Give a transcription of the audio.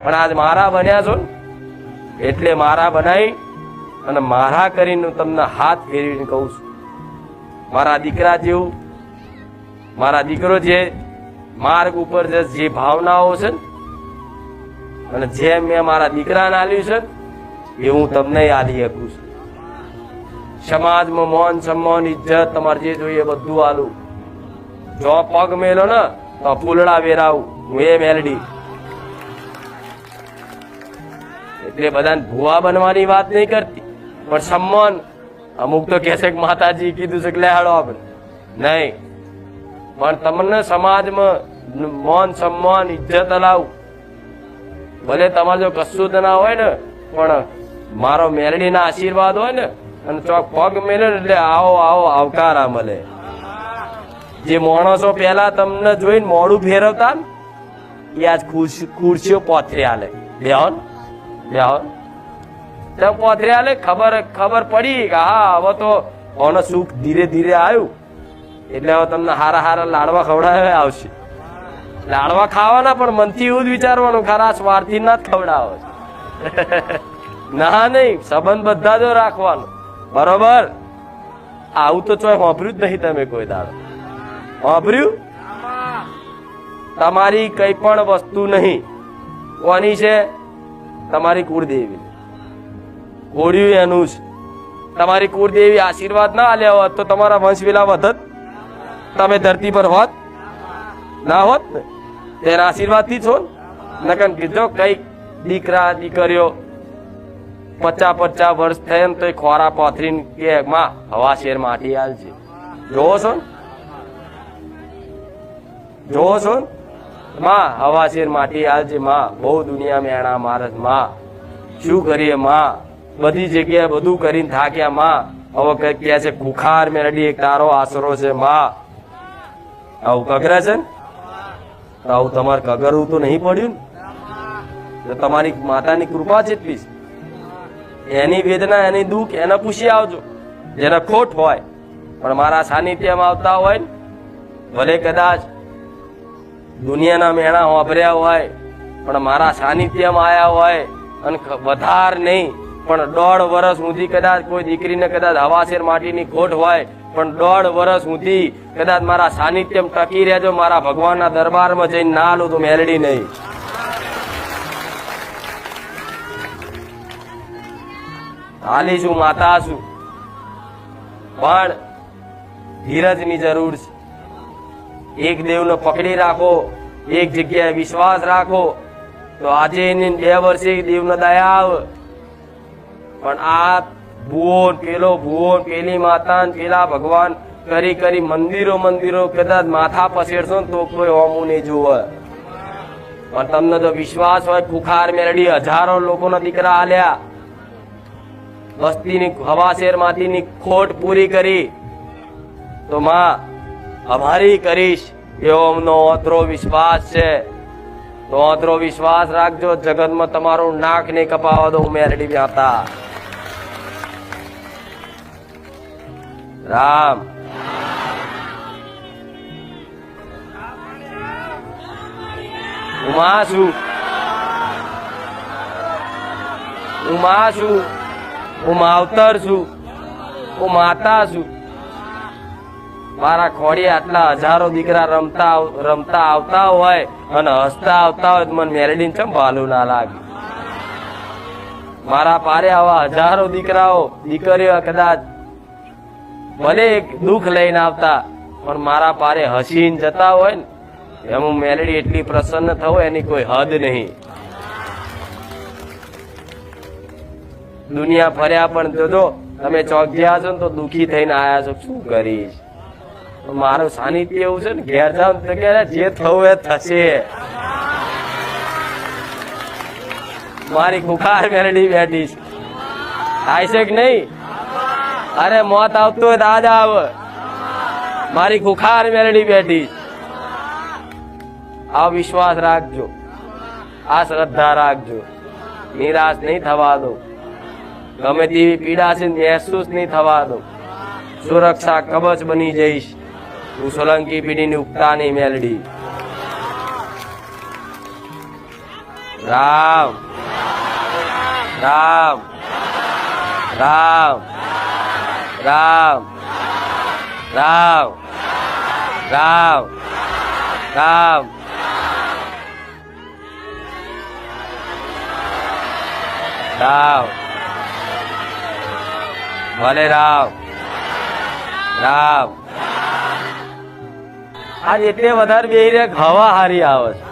પણ આજ મારા બન્યા છો એટલે મારા બનાવી અને મારા કરીને હું તમને હાથ ફેરવીને કહું છું. મારા દીકરા જેવું, મારા દીકરો જે માર્ગ ઉપર જે જે ભાવનાઓ છે અને જેમ મેં મારા દીકરાને આલ્યું છે એ હું તમને આલી શકું છું. સમાજમાં મોન સન્માન, ઇજ્જત તમારે જે જોઈએ બધું આલું. જો પગ મેલો ને, તો ફૂલડા વેરાવું. હું એ મેલડી. એટલે બધાને ભુવા બનવાની વાત નહીં કરતી. પણ સન્માન, અમુક તો કહેશે કે માતાજી કીધું છે કે લેહાડો આપણે નહીં. પણ તમને સમાજમાં મોન સન્માન, ઇજ્જત અલાવું ભલે તમારે જો કશું જ ના હોય ને, પણ મારો મેરડીના આશીર્વાદ હોય ને, અને ચોક પગ મેલે એટલે આવો આવો, આવકાર આ મળે. જે માણસો પહેલા તમને જોઈને મોડું ફેરવતા ને, એ આજ ખુરશી ખુરશીઓ પોથરી આલે. બેહો તેમ પોથરી આલે ખબર ખબર પડી કે હા હવે તો ઓનો સુખ ધીરે ધીરે આવ્યું. એટલે હવે તમને હારા હારા લાડવા ખવડાવે આવશે. લાડવા ખાવાના પણ મનથી એવું જ વિચારવાનું ખરા સ્વાર્થી ના જ ખવડાવો. ના નહીં સંબંધ બધા જો રાખવાનો. બરોબર? આવું તો ચોય વાપર્યું જ નહીં તમે કોઈ દાડો. વાપર્યું તમારી કઈ પણ વસ્તુ નહીં. કોની છે? તમારી કુળદેવી. કોળ્યું એનું જ તમારી કુળદેવી આશીર્વાદ ના આલ્યા હોત તો તમારા વંશ વિલા વધત તમે ધરતી પર હોત. ના હોત ને. તેના આશીર્વાદથી છો નકન કીધો કઈ દીકરા દીકરીઓ પચા પચા વર્ષ થયે ને તો એ ખોરા પાથરીને કે માં, હવા શેર માટી હાલ છે. જોવો છો ને? જોવો છો ને? માં હવાસીર માટી હાલમાં, બહુ દુનિયા મેણા મારસમાં. શું કરીએ માં? બધી જગ્યાએ બધું કરીને થાક્યા માં. હવે કહે છે ખુખાર મેરડી એક તારો આશરો છે માં. આવું કગરે છે ને? આવું તમારે કગરવું તો નહીં પડ્યું ને? તમારી માતાની કૃપા છે. એટલી એની વેદના, એની દુઃખ, એને પૂછી આવજો. જેને ખોટ હોય. પણ મારા સાનિધ્યમાં આવતા હોય ને, ભલે કદાચ દુનિયાના મેણા વાપર્યા હોય, પણ મારા સાનિધ્યમાં આવ્યા હોય, અને વધાર નહીં, પણ દોઢ વર્ષ સુધી કદાચ કોઈ દીકરીને કદાચ હવાશેર માટીની ખોટ હોય, પણ દોઢ વર્ષ સુધી કદાચ મારા સાનિધ્યમ ટકી રહેજો, મારા ભગવાનના દરબારમાં જઈને ના લો તો મેલડી નહીં. હાલી છું, માતા છું. પણ ધીરજની જરૂર છે. એક દેવને પકડી રાખો, એક જગ્યાએ વિશ્વાસ રાખો, તો આજે એની બે વર્ષે દેવને દયા આવ. પણ આ ભુવો પેલો ભુવો પેલી માતા પેલા ભગવાન કરી કરી મંદિરો મંદિરો કદાચ માથા પસેડશો તો કોઈ હોમું નહીં જોવે પણ તમને તો વિશ્વાસ હોય ખુખાર મેરડી હજારો લોકોના દીકરા આલ્યા. વસ્તીની હવા શેરમાંથીની ખોટ પૂરી કરી. તો માં અમારી કરીશ. એવો અમનો ઓતરો વિશ્વાસ છે. તો ઓતરો વિશ્વાસ રાખજો, જગતમાં તમારું નાક નહીં કપાવા દો મેરડી વ્યાતા. રામ. ઉમા છું. ઉમા છું. હું માવતર છું. હું માતા છું. મારા ખોડી આટલા હજારો દીકરા રમતા રમતા આવતા હોય અને હસતા આવતા હોય મને મેરડીને ચમ ભાલું ના લાગે? મારા પારે આવા હજારો દીકરાઓ, દીકરીઓ કદાચ ભલે દુઃખ લઈને આવતા, પણ મારા પારે હસીને જતા હોય ને, એમ હું મેલેડી એટલી પ્રસન્ન થવું એની કોઈ હદ નહીં. દુનિયા ફર્યા પણ જોજો, તમે ચોક ગયા છો ને તો દુઃખી થઈને આયા છો, શું કરીશ? મારું સાનિધ્ય એવું છે ને, ઘેર જાવ તો કે જે થવું એ થશે. મારી ખુખાર મેરડી બેઠી છે. થાય છે કે નહીં? અરે, મોત આવતું હોય તો આજ આવ. મારી ખુખાર મેરડી બેઠી આ વિશ્વાસ રાખજો. આ શ્રદ્ધા રાખજો. નિરાશ નહીં થવા દો. ગમે તેવી પીડા છે મહેસૂસ નહીં થવા દો. સુરક્ષા કબચ બની જઈશ. હું સોલંકી પીઢીની ઉગતાની મેલડી રામ રામ રામ રામ રામ રામ રામ રામ ભલે રામ રામ આજ એટલે વધારે બે હવા હારી આવે છે.